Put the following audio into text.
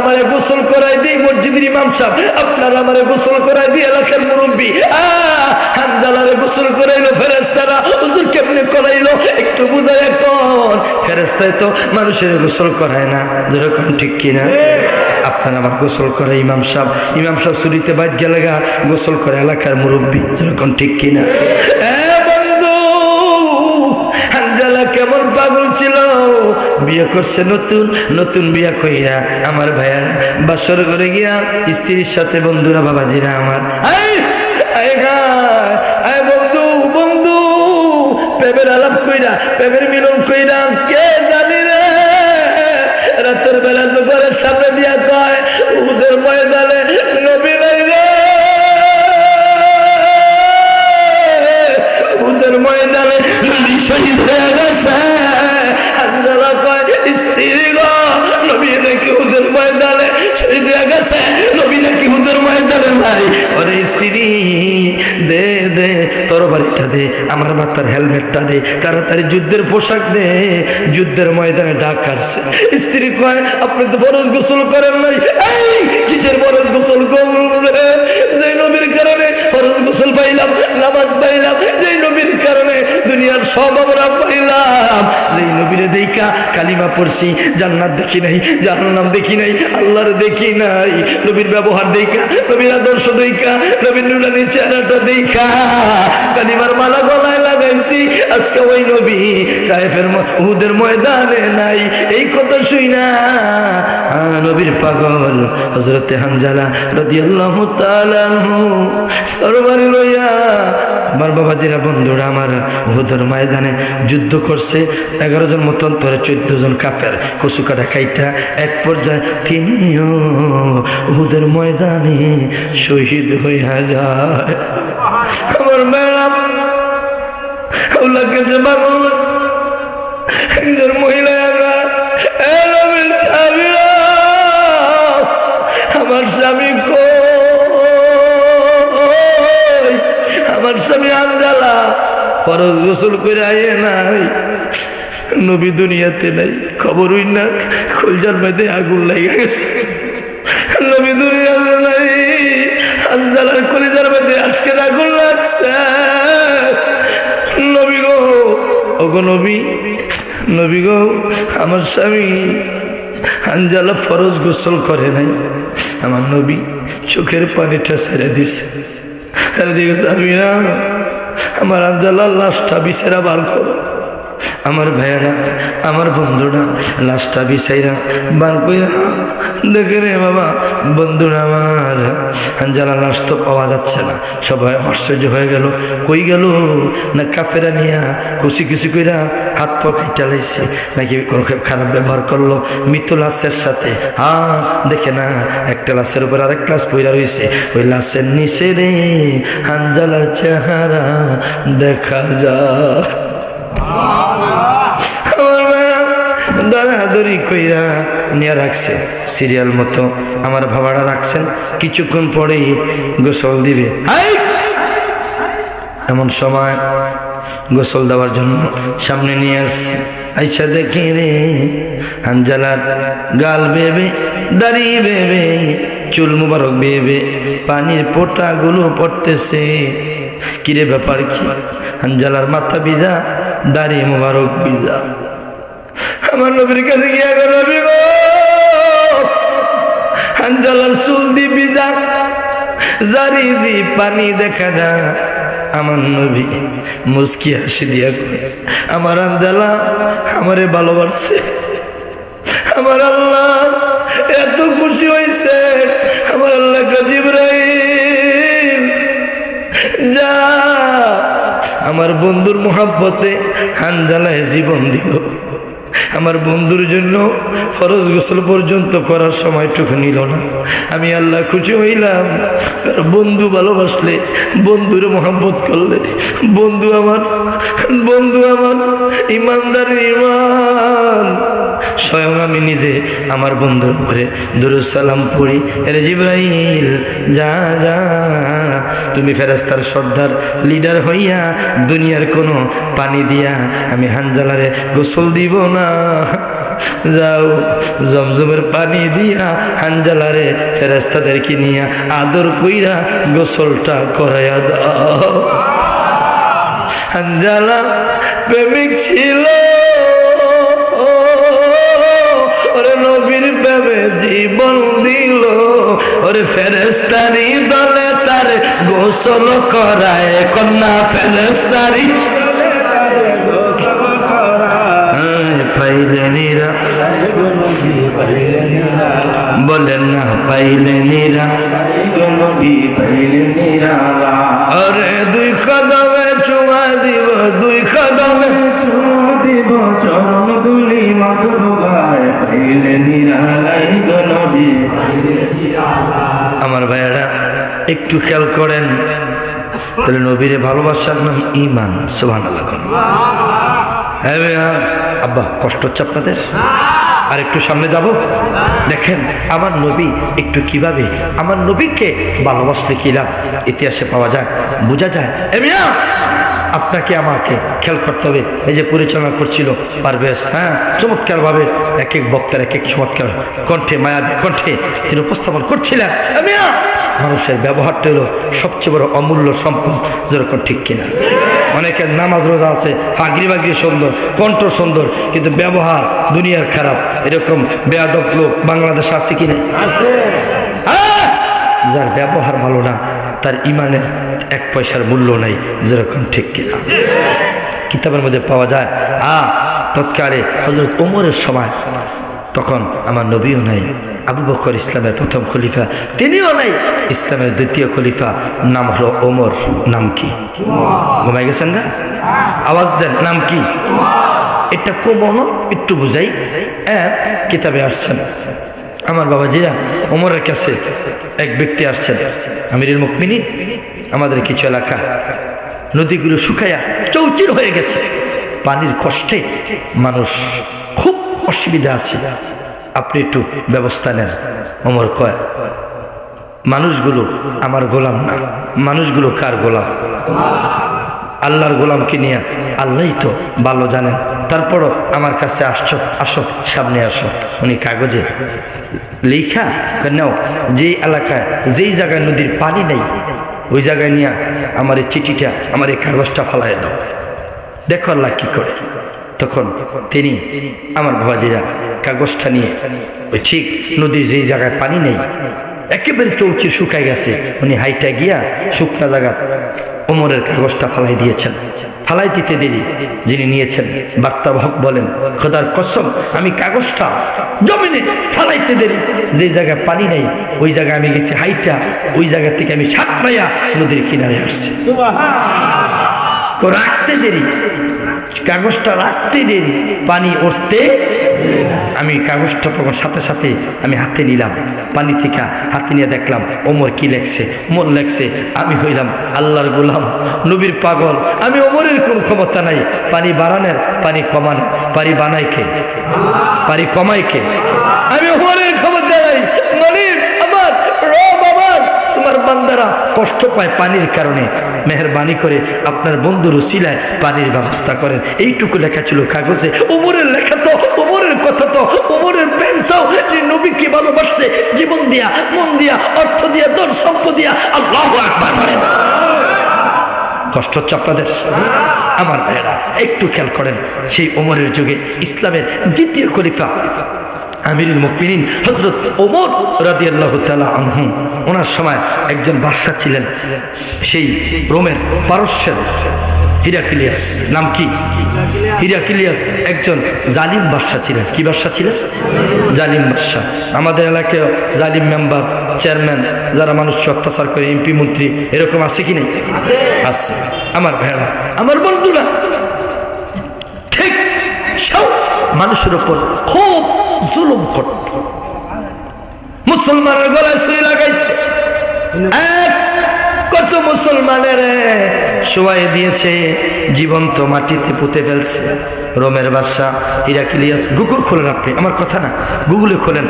আমারে গোসল করাই দিই, মসজিদের ইমাম আপনারা আমারে গোসল করাই দিই, এলাকার মুরব্বী। হানজালারে গোসল করাইলো ফেরেস্তারা হুজুর কেমনে করাইলো? একটু বুঝাই এখন ফেরেস্তায় তো মানুষের গোসল করায় না। যেরকম ঠিক কিনা? আপনার আমার গোসল করে ইমাম সাহেব। ইমাম সাহেব চুরিতে বাদ গেলে গোসল করে এলাকার মুরব্বী। যেরকম ঠিক কিনা? কেমন পাগল ছিল? বিয়ে করছে নতুন নতুন বিয়ে কইরা আমার ভাইয়ারা বাসর করে গিয়া স্ত্রীর সাথে বন্ধুরা, বাবাজিরা আমার। বন্ধু বন্ধু আলাপ কইরা মিলন কইরা কে জানি রে? রাতের বেলা তো ঘরের সামনে দিয়া কয়, উদের ময়দানে নবী নাই রে। ময়দানে নদী শহীদ হয়ে নাই। ওরে স্ত্রী, দে দে, তোর বাড়িটা দে, আমার মাথার হেলমেটটা দে, তাড়াতাড়ি যুদ্ধের পোশাক দে, যুদ্ধের ময়দানে ডাক কাটছে। স্ত্রী কয়, আপনি তো ফরজ গোসল করেন নাই। এই, কিসের ফরজ গোসল করুন যে নবীর কারণে ফরজ গোসল পাইলাম, নামাজ পাইলাম, যেই নবীর কারণে দুনিয়ার সব আমরা পাইলাম। যেই নবীরে দেইকা কালিমা পড়ছি, জান্নাত দেখি নাই, জাহান্নাম দেখি নাই, আল্লাহর দেখি নাই, নবীর ব্যবহার দেখা নবীর আদর্শ দেখা নবীর নুরানি চেহারাটা দেখা কালিমার মালা গলায় লাগাইছি, আজকে ওই নবী কায়েফের উহুদের ময়দানে নাই, এই কথা শুই না। নবীর পাগল হজরতে হামজালা রাদিয়াল্লাহু তাআলা আনহু সরবারি লইয়া, আমার বাবাজিরা, বন্ধুরা আমার উহুদের ময়দানে যুদ্ধ করছে। এগারো জন মতন্তরে চোদ্দ জন কাফের। কচু কাটা খাইটা এক পর্যায়ে তিনিও উহুদের ময়দানে শহীদ হইয়া যায়। আমার ম্যাডাম আল্লাহ কাছে পাগল একজন মহিলা একা, "এ নবীর স্বামীরা, আমার স্বামী কই? আমার স্বামী আঞ্জালা ফরজ গোসল করে আইয়ে নাই। নবী দুনিয়াতে নাই খবর খবরই না, খুলজার মধ্যে আগুন লেগে গেছে। নবী দুনিয়াতে নাই আঞ্জালার কলিজার মধ্যে আজকে আগুন লাগছে। নবী গো, ওগো নবী নবী গো, আমার স্বামী আঞ্জালা ফরজ গোসল করে নাই। আমার নবী চোখের পানিটা ছেড়ে দিছে। ছেড়ে দিয়ে আমি না আমার আঞ্জালার লাশটা বিছেরা বার করো। আমার ভাইয়ারা, আমার বন্ধুরা, লাশটা বিছাইরা, বার কইরা, দেখে রে বাবা, বন্ধুরা আমার, আঞ্জালা লাশ তো পাওয়া যাচ্ছে না। সবাই আশ্চর্য হয়ে গেল। কই গেল? না কাফেরা নিয়া খুশি খুশি কইরা হাত পা খাইটা লাইছে, নাকি কোনো খারাপ ব্যবহার করল? মৃত লাশের সাথে। হ্যাঁ দেখে না, একটা লাশের উপর আরেক লাশ পইরা রয়েছে ওই লাশের নিচে রে আঞ্জালার চেহারা দেখা ম্যাডাম রাখছে সিরিয়াল মতো। আমার ভাবাটা রাখছেন, কিছুক্ষণ পরেই গোসল দিবে! এমন সময় গোসল দেওয়ার জন্য সামনে নিয়ে আসছে। আইসা দেখি রে, হানজালার গাল বেবে, দাড়ি বেবে, চুল মুবারক বেবে, পানির পোটাগুলো পড়তেছে। কিরে ব্যাপার কি? হানজালার মাথা ভিজা দাড়ি মুবারক বিজা আমার নবীর কাছে গিয়া গো, নবী গো হানজালার চুল দি বিজা, জারি দি পানি দেখা যায় আমার নবী মুস্কি হাসি দিয়া কয়, আমার আঞ্জালা আমারে ভালোবাসছে, আমার আমার বন্ধুর মোহাব্বতে হানজালায় জীবন দিল। আমার বন্ধুর জন্য ফরজ গোসল পর্যন্ত করার সময়টুকু নিল না। আমি আল্লাহ খুশি হইলাম। বন্ধু ভালোবাসলে বন্ধুরে মোহাব্বত করলে বন্ধু আমার বন্ধু আমার ইমানদারের ইমান। স্বয়ং আমি নিজে আমার বন্ধুর উপরে দুরুসালাম পড়ি। এরে জিব্রাইল, যা যা। তুমি ফেরাস্তার সর্দার, লিডার হইয়া দুনিয়ার কোনো পানি দিয়া আমি হানজালারে গোসল দিব না। যাও, জমজমের পানি দিয়া হানজালারে ফেরেস্তাদেরকে নিয়া আদর কইরা গোসলটা করাইয়া দাও। হানজালা প্রেমিক ছিল। ওরে নবীর প্রেমে জীবন দিল। ওরে ফেরেস্তারি দলে তার গোসল করায় কন্যা ফেরেস্তারি পাইলে নিরা। বলেন না, পাইলে নিরা। আরে দুই কদমে চুমা দিব, দুই কদমে। আমার ভাইয়েরা, একটু খেয়াল করেন। তাহলে নবীরে ভালোবাসার নাম ইমান সুহান আল্লাহ আব্বা, কষ্ট হচ্ছে আপনাদের? আর একটু সামনে যাব? দেখেন, আমার নবী একটু কীভাবে, আমার নবীকে ভালোবাসলে কি লাভ? ইতিহাসে পাওয়া যায়, বোঝা যায়। এ মিয়া আপনাকে আমাকে খেয়াল করতে হবে, এই যে পরিচালনা করছিল পারভেজ হ্যাঁ? চমৎকারভাবে এক এক বক্তার, এক এক চমৎকার কণ্ঠে, মায়াবী কণ্ঠে তিনি উপস্থাপন করছিলেন। মানুষের ব্যবহারটা হলো সবচেয়ে বড় অমূল্য সম্পদ, যেরকম ঠিক কিনা। অনেকের নামাজ রোজা আছে ফাগরি বাগরি সুন্দর কণ্ঠ সুন্দর কিন্তু ব্যবহার দুনিয়ার খারাপ। এরকম বেয়াদব লোক বাংলাদেশে আছে কিনা হ্যাঁ! যার ব্যবহার ভালো না তার ইমানের এক পয়সার মূল্য নাই যেরকম ঠিক কিনা। কিতাবের মধ্যে পাওয়া যায় আ তৎকালে হজরত ওমরের সময় তখন আমার নবীও নাই আবু বকর ইসলামের প্রথম খলিফা তিনিও নাই। ইসলামের দ্বিতীয় খলিফা, নাম হলো ওমর। নাম কি? ঘুমাই গেছেন না আওয়াজ দেন, নাম কি? এটা কমনো একটু বুঝাই। হ্যাঁ কিতাবে আসছেন। আমার বাবাজিরা ওমরের কাছে এক ব্যক্তি আসছেন, আমিরুল মুকমিনী আমাদের কিছু এলাকা। নদীগুলো শুকাইয়া চৌচির হয়ে গেছে। পানির কষ্টে মানুষ খুব অসুবিধা আছে। আপনি একটু ব্যবস্থা নেন। ওমর কয় মানুষগুলো আমার গোলাম না। মানুষগুলো কার গোলাম? আল্লাহর গোলামকে নিয়ে আল্লাহই তো ভালো জানেন। তারপরও আমার কাছে আসছো, আসো, সামনে আসো। উনি কাগজে লেখা নাও, যেই এলাকায়, যেই জায়গায় নদীর পানি নেই, ওই জায়গায় নিয়ে আমার এই চিঠিটা, আমার এই কাগজটা ফালাই দাও। দেখো আল্লাহ কি করে। তখন তিনি আমার বাবাজিরা কাগজটা নিয়ে ঠিক নদীর যেই জায়গায় পানি নেই একেবারে চৌচি শুকাই গেছে। উনি হাইটা গিয়া শুকনা জায়গা ওমরের কাগজটা ফালাই দিয়েছেন। ফালাই দিতে দেরি যিনি নিয়েছেন বার্তাবাহক বলেন খোদার কসম আমি কাগজটা জমিনে ফালাইতে দেরি। যে জায়গায় পানি নেই ওই জায়গায় আমি গেছি হাইটা ওই জায়গা থেকে আমি সাতরাইয়া নদীর কিনারে আসছি। রাখতে দেরি কাগজটা রাখতে দেরি পানি উঠতে আমি কাগজটা তখন সাথে সাথে আমি হাতে নিলাম, পানি থেকে হাতে নিয়ে দেখলাম, ওমর কি লেখছে, ওমর লেখছে, আমি হইলাম আল্লাহর গোলাম, নবীর পাগল। আমি ওমরের কোন ক্ষমতা নাই, পানি বাড়ানোর, পানি কমানোর, পানি বানাই কে পানি কমাই কে আমি ওমরের ক্ষমতা নাই মনির আমার রব আমার তোমার বান্দারা কষ্ট পায় পানির কারণে। মেহরবানি করে আপনার বন্ধুর উসিলায় পানির ব্যবস্থা করেন। এইটুকু লেখা ছিল কাগজে। ওমরের লেখা তো, ওমরের কথা তো, ওমরের প্রেমটাও যে নবীকে ভালোবাসছে, জীবন দিয়া, মন দিয়া, অর্থ দিয়া ধন সম্পদ দিয়া, আল্লাহ আকবার করেন কষ্ট হচ্ছে আপনাদের? আমার ভাইয়েরা, একটু খেয়াল করেন, সেই ওমরের যুগে ইসলামের দ্বিতীয় খলিফা আমিরুল মুকমিনিন হজরত ওমর রাদি আল্লাহ তালা আনহু, ওনার সময় একজন বাদশাহ ছিলেন, সেই রোমের পারস্যের হিরাকিলিয়াস, নাম কি? হিরাকিলিয়াস একজন জালিম বাদশাহ ছিলেন। কি বাদশাহ ছিলেন? জালিম বাদশাহ। আমাদের এলাকায় জালিম মেম্বার, চেয়ারম্যান, যারা মানুষকে অত্যাচার করে, এমপি, মন্ত্রী, এরকম আছে কি নেই? আছে। আমার ভাইরা আমার বন্ধুরা, ঠিক সব মানুষের ওপর খুব জুলুম মুসলমানের গলায় ছুরি লাগাইছে। এক কত মুসলমানের শোয়াই দিয়েছে, জীবন্ত মাটিতে পুঁতে ফেলছে। রোমের বাদশাহ ইরাকিলিয়াস গুগল খোলেন আপনি, আমার কথা না, গুগলে খোলেন।